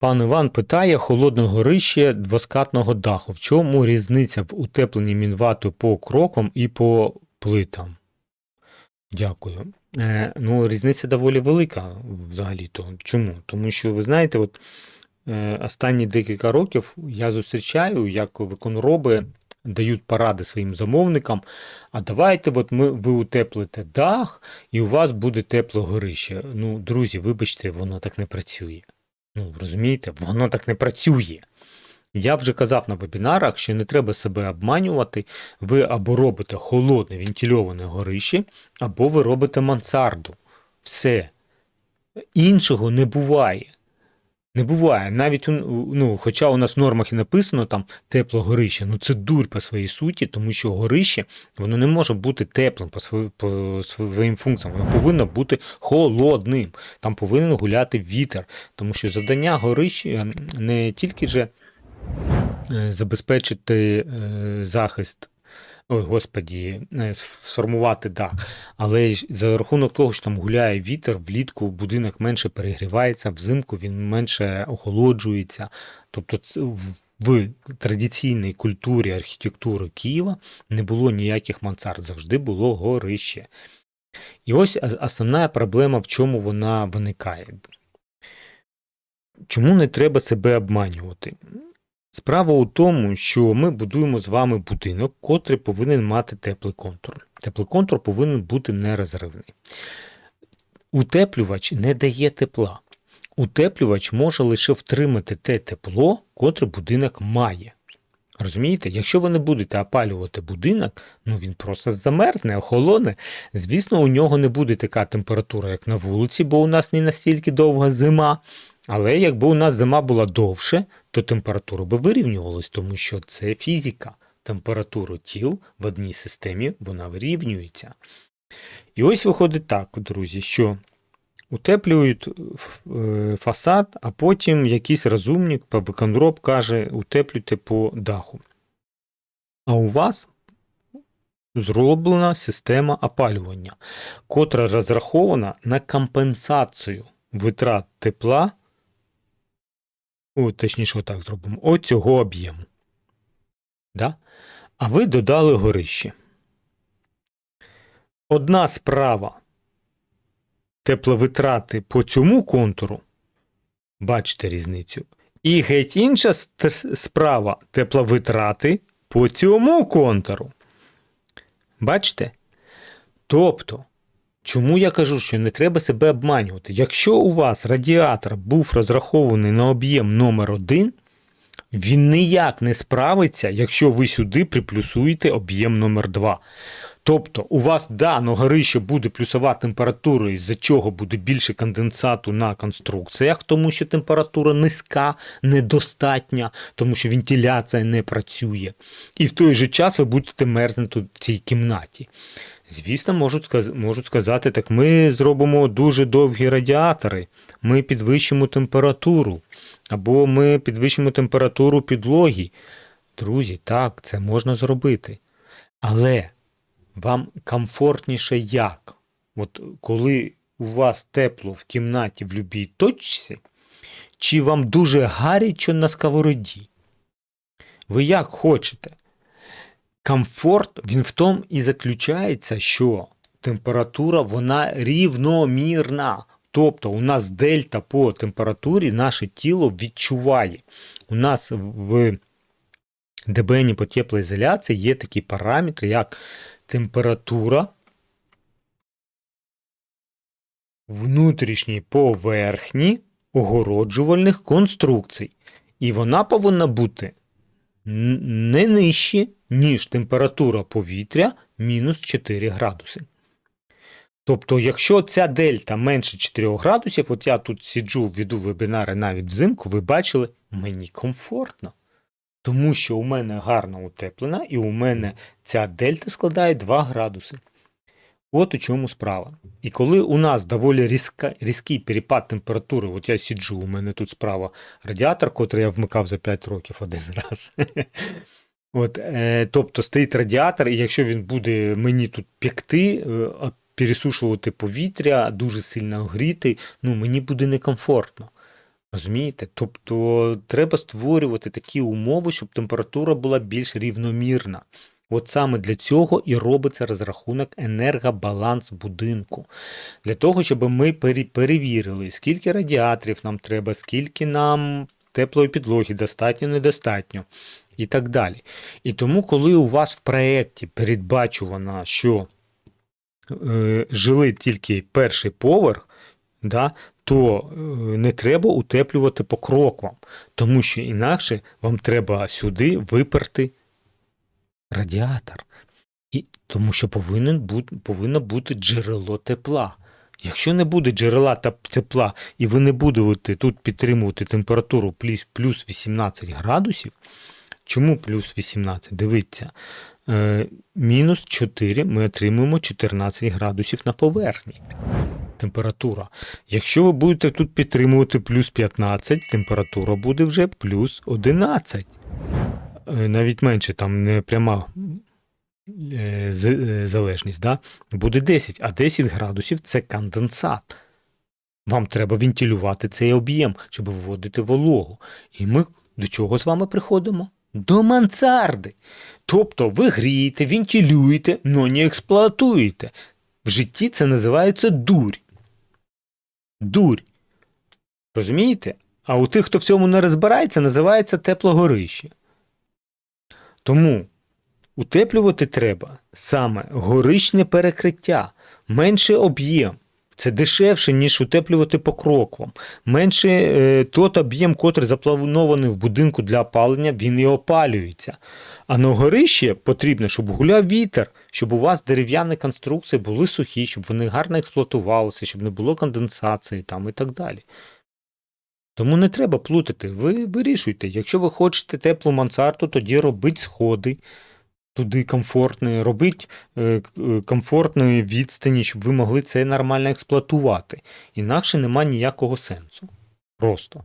Пан Іван питає холодне горище двоскатного даху. В чому різниця в утепленні мінватою по крокам і по плитам? Дякую. Е, ну, різниця доволі велика взагалі-то. Чому? Тому що, ви знаєте, от е, останні декілька років я зустрічаю, як виконроби дають поради своїм замовникам. А давайте, от ми, ви утеплите дах, і у вас буде тепле горище. Ну, друзі, вибачте, воно так не працює. Ну, розумієте, воно так не працює. Я вже казав на вебінарах, що не треба себе обманювати. Ви або робите холодне вентильоване горище, або ви робите мансарду. Все. Іншого не буває. Не буває. Навіть ну, хоча у нас в нормах і написано там тепле горище, ну це дурь по своїй суті, тому що горище воно не може бути теплим по, свої, по своїм функціям. Воно повинно бути холодним. Там повинен гуляти вітер. Тому що завдання горища не тільки же е, забезпечити е, захист. Ой, господі, е, сформувати дах. Але за рахунок того, що там гуляє вітер, влітку будинок менше перегрівається, взимку він менше охолоджується. Тобто в традиційній культурі архітектури Києва не було ніяких мансард, завжди було горище. І ось основна проблема, в чому вона виникає. Чому не треба себе обманювати? Справа у тому, що ми будуємо з вами будинок, котрий повинен мати теплий контур. Теплий контур повинен бути нерозривний. Утеплювач не дає тепла. Утеплювач може лише втримати те тепло, котре будинок має. Розумієте, якщо ви не будете опалювати будинок, ну він просто замерзне, охолоне. Звісно, у нього не буде така температура, як на вулиці, бо у нас не настільки довга зима. Але якби у нас зима була довше, то температура би вирівнювалась, тому що це фізика. Температуру тіл в одній системі вона вирівнюється. І ось виходить так, друзі, що утеплюють е, фасад, а потім якийсь розумник, виконроб каже, утеплюйте по даху. А у вас зроблена система опалювання, котра розрахована на компенсацію витрат тепла о, точніше, отак зробимо, оцього об'єму. Да? А ви додали горище. Одна справа тепловитрати по цьому контуру, бачите різницю. І геть інша справа тепловитрати по цьому контуру. Бачите? Тобто, Чому я кажу, що не треба себе обманювати? Якщо у вас радіатор був розрахований на об'єм номер 1 він ніяк не справиться, якщо ви сюди приплюсуєте об'єм номер 2 Тобто, у вас дано горище буде плюсова температура, із-за чого буде більше конденсату на конструкціях, тому що температура низька, недостатня, тому що вентиляція не працює. І в той же час ви будете мерзнути в цій кімнаті. Звісно, можуть, можуть сказати, так ми зробимо дуже довгі радіатори, ми підвищимо температуру, або ми підвищимо температуру підлоги. Друзі, так, це можна зробити. Але вам комфортніше як? От коли у вас тепло в кімнаті в любій точці, чи вам дуже гаряче на сковороді? Ви як хочете? Комфорт він в тому і заключається, що температура вона рівномірна. Тобто у нас дельта по температурі наше тіло відчуває. У нас в ДБНі по теплоізоляції є такі параметри, як температура внутрішньої поверхні огороджувальних конструкцій. І вона повинна бути не нижчі, ніж температура повітря мінус 4 градуси. Тобто, якщо ця дельта менше 4 градусів, от я тут сиджу, веду вебінари навіть взимку, ви бачили, мені комфортно. Тому що у мене гарна утеплена, і у мене ця дельта складає 2 градуси. От у чому справа. І коли у нас доволі різка, різкий перепад температури, от я сиджу, у мене тут справа радіатор, котрий я вмикав за 5 років один раз. От, е, тобто стоїть радіатор, і якщо він буде мені тут пекти, е, пересушувати повітря, дуже сильно гріти, ну мені буде некомфортно. Розумієте? Тобто треба створювати такі умови, щоб температура була більш рівномірна. От саме для цього і робиться розрахунок енергобаланс будинку. Для того, щоб ми перевірили, скільки радіаторів нам треба, скільки нам теплої підлоги достатньо, недостатньо і так далі. І тому, коли у вас в проєкті передбачувано, що е, жили тільки перший поверх, да, то е, не треба утеплювати по кроквам, тому що інакше вам треба сюди виперти радіатор. І, тому що повинен бути, повинно бути джерело тепла. Якщо не буде джерела тепла, і ви не будете тут підтримувати температуру плюс, плюс 18 градусів, чому плюс 18? Дивіться, е, мінус 4 ми отримуємо 14 градусів на поверхні. Температура. Якщо ви будете тут підтримувати плюс 15, температура буде вже плюс 11. Е, Навіть менше, там не пряма е, е, залежність, да? буде 10, а 10 градусів це конденсат. Вам треба вентилювати цей об'єм, щоб виводити вологу. І ми до чого з вами приходимо? До мансарди. Тобто ви грієте, вентилюєте, але не експлуатуєте. В житті це називається дурь. Дурь. Розумієте? А у тих, хто в цьому не розбирається, називається теплогорище. Тому утеплювати треба саме горичне перекриття, менше об'єм. Це дешевше, ніж утеплювати по кроквам. Менше е, тот об'єм, котрий запланований в будинку для опалення, він і опалюється. А на горище потрібно, щоб гуляв вітер, щоб у вас дерев'яні конструкції були сухі, щоб вони гарно експлуатувалися, щоб не було конденсації там і так далі. Тому не треба плутати. Ви вирішуйте. Якщо ви хочете теплу мансарду, тоді робіть сходи туди комфортні, робіть е, е, комфортної відстані, щоб ви могли це нормально експлуатувати. Інакше нема ніякого сенсу. Просто.